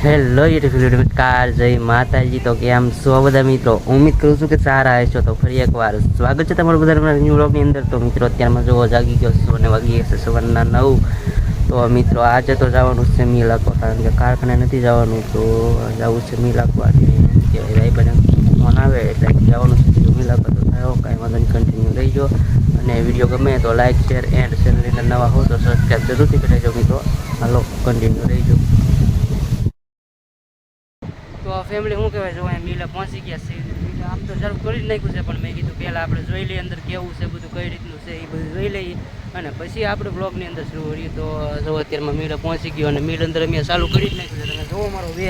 Hello YouTube નમસ્કાર જય માતાજી. તો કેમ છો બધા મિત્રો? ઉમ્મીદ કરું છું કે સારા હશો. તો ફરી એકવાર સ્વાગત છે તમારું બધા ન્યૂ અંદર. તો મિત્રો અત્યારમાં જોવો જાગી ગયો છું. અને વાગી ગયા છે સવારના નવ. તો મિત્રો, આજે તો જવાનું છે મી લાખવા કારણ કે કારખાને નથી જવાનું, તો જવું છે મી લાખવા કહેવાય ભાઈ બધા ફોન આવે એટલે જવાનું છે. મી લાખવા તો થયો, કાંઈ વાંધો નહીં કન્ટિન્યુ રહીજો અને વીડિયો ગમે તો લાઇક શેર એન્ડ ચેનલની નવા હો તો સબસ્ક્રાઈબ જરૂરથી કરાવજો મિત્રો. હાલો કન્ટિન્યુ રહીજો ફેમિલી શું કહેવાય, જો મિલે પહોંચી ગયા છે. આમ તો ચાલુ કરી જ નાખ્યું છે, પણ મેં કીધું પહેલાં આપણે જોઈ લઈએ અંદર કેવું છે, બધું કઈ રીતનું છે, એ બધું જોઈ લઈએ. અને પછી આપણે બ્લોગની અંદર શરૂ કરીએ. તો જો અત્યારમાં મિલે પહોંચી ગયો અને મિલ અંદર અમે ચાલુ કરી જ નાખ્યું છે. તમે જોવો મારો વે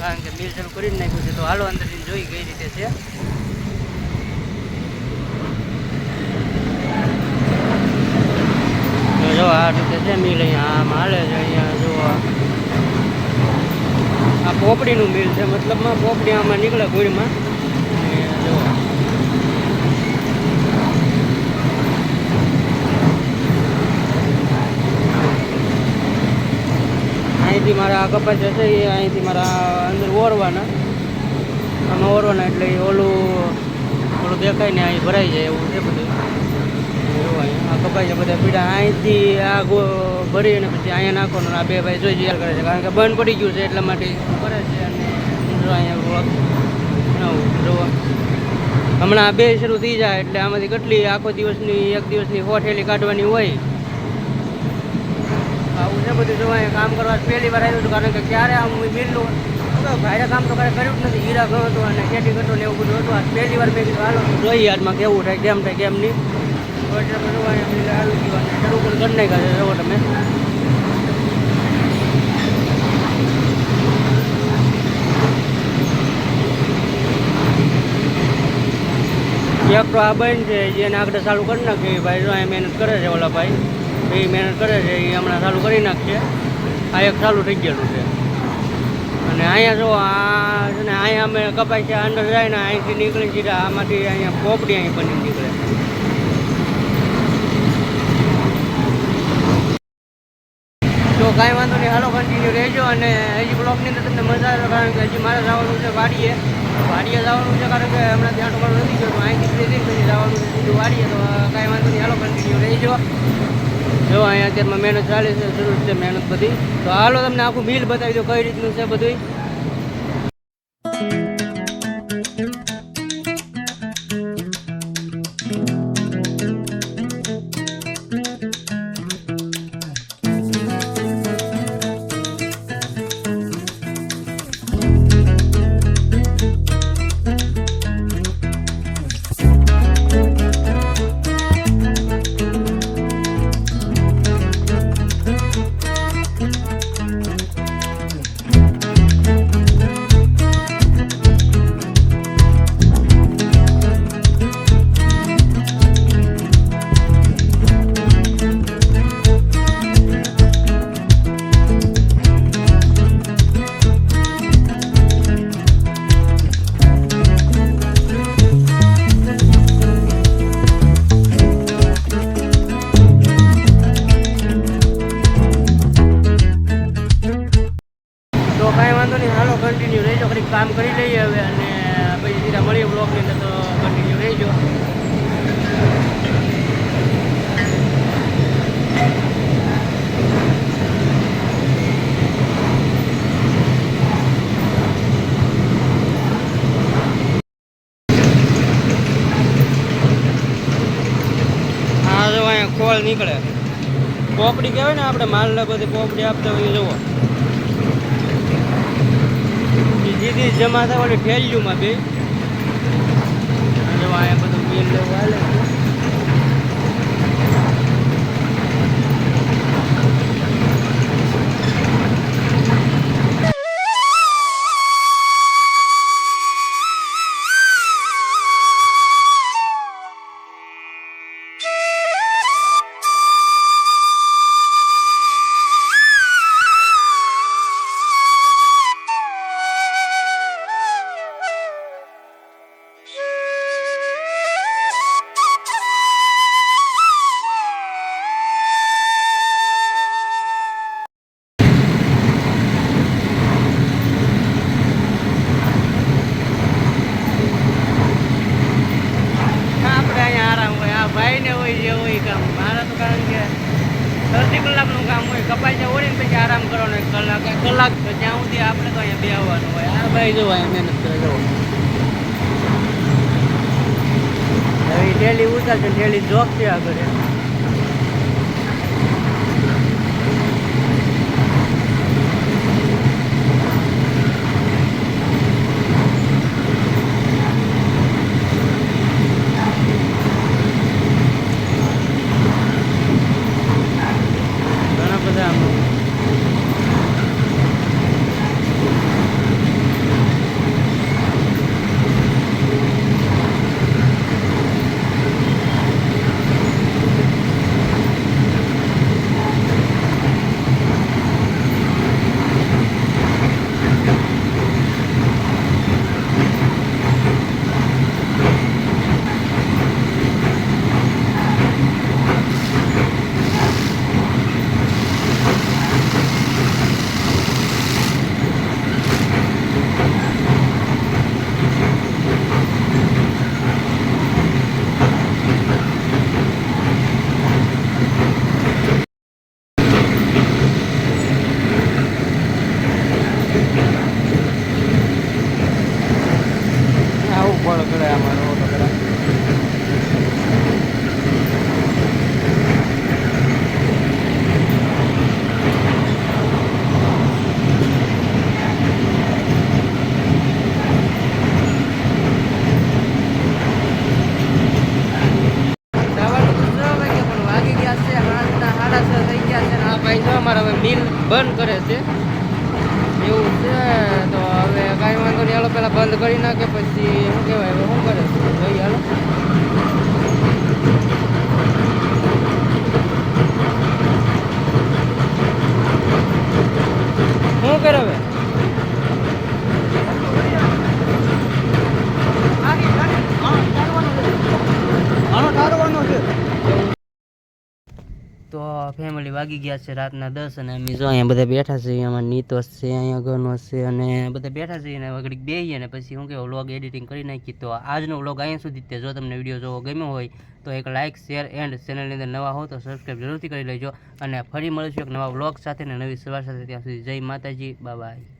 કારણ કે મિલ ચાલુ કરી જ નાખ્યું છે. તો હાલો અંદર જોઈ કઈ રીતે છે. જો આ રીતે છે મિલ અહીંયા જો આ પોપડીનું મિલ છે. મતલબમાં પોપડી આમાં નીકળે ગોળીમાં અહીંથી મારા કપાસ છે એ અહીંથી મારા અંદર ઓરવાના. આમાં ઓરવાના એટલે ઓલું થોડું દેખાય ને અહીં ભરાઈ જાય એવું છે બધું. અહીંયા છે બધા પીડા. અહીંથી આ ભરી અને પછી અહીંયા નાખવાનું, આ બે ભાઈ જોઈ જોયા કરે છે. કારણ કે બંધ પડી ગયું છે એટલા માટે કરે છે અને જો અહીંયા નવું હમણાં આ બે શરૂ થઈ જાય એટલે આમાંથી કેટલી આખો દિવસની, એક દિવસની હોઠેલી કાઢવાની હોય. આવું છે બધું જોવા અહીંયા કામ કરવા. પહેલી વાર આવ્યું હતું કારણ કે ક્યારે આમ મિલનું ભાઈ કામ તો કાંઈ કર્યું જ નથી. હીરા ગયો હતો અને ખેતી કરતો ને એવું બધું હતું. આ પહેલી વાર મેં કીધું, હાલો જોઈએ યારમાં કેવું થાય, કેમ થાય, કેમ નહીં. પણ કરી છે તમે એક તો આ બન છે જેને આગળ ચાલુ કરી નાખી ભાઈ જો મહેનત કરે છે ઓલા ભાઈ એ મહેનત કરે છે એ હમણાં ચાલુ કરી નાખશે આ એક ચાલુ થઈ ગયેલું છે અને અહીંયા જો આ છે ને, અહીંયા અમે કપાય છે, અંદર જાય ને, અહીંથી નીકળી સીધા આમાંથી અહીંયા પોપડી અહીં બની નીકળે. તો કાંઈ વાંધો નહીં. હાલો કન્ટિન્યુ રહેજો અને હજી બ્લોગની અંદર તમને મજા આવે કારણ કે હજી મારે જવાનું છે વાડીએ. વાડીએ જવાનું છે કારણ કે હમણાં ત્યાં તમારું નથી ગયો અહીંથી ફ્રી પછી જવાનું છે સીધું વાડીએ. તો કાંઈ વાંધો નહીં. હાલો કન્ટિન્યુ રહેજો. જો, અહીંયા અત્યારમાં મહેનત ચાલે છે જરૂર છે મહેનત બધી. તો હાલો, તમને આખું બિલ બતાવી દો કઈ રીતનું છે બધું અહીંયા ખોળ નીકળે. પોપડી કહેવાય ને આપણે માલને બધી પોપડી આપતા હોય જુઓ. જીધી જમા થાય ઓલી ઠેલિયુંમાં બે. જવા અહીંયા બધું બિલ લેવું કપાઈ જેવું હોય કામ. મારા તો કારણ કે અડધી કલાકનું કામ હોય, કપાઈ જાય હોય ને પછી આરામ કરવાનો એક કલાક એક કલાક તો જ્યાં સુધી આપણે તો અહીંયા બેહવાનું હોય. આ ભાઈ જો અહીંયા મહેનત કરે જવું હવે ડેલી ઉતારશે ડેલી જોબ થયા કરે ફળ કરે અમારો ઓટો કરા જવાનું તો છ વાગે પણ વાગી ગયા છે સાડા સાડા છ થઈ ગયા છે ને આ ભાઈ જો અમારા હવે મિલ બંધ કરે છે એવું છે તો હવે કાંઈ વાંધો નહીં હાલો પહેલાં બંધ કરી નાખે, પછી શું કહેવાય, હવે શું કરે? જોઈએ હાલો. શું કરે હવે? ફેમિલી વાગી ગયા છે રાતના દસ અને અમે જો અહીંયા બધા બેઠા છે અમારા નીતોસ છે, અહીંયા ઘરનો છે અને બધા બેઠા છે અને વગડી બેહીએ અને પછી હું કે વ્લોગ એડિટિંગ કરી નાખી તો આજનો વ્લોગ અહીંયા સુધી તે જો તમને વીડિયો જોવો ગમ્યો હોય, તો એક લાઇક શેર એન્ડ ચેનલની અંદર નવા હો તો સબસ્ક્રાઈબ જરૂરથી કરી લેજો. અને ફરી મળીશું એક નવા વ્લોગ સાથે અને નવી સવાર સાથે. ત્યાં સુધી જય માતાજી બાય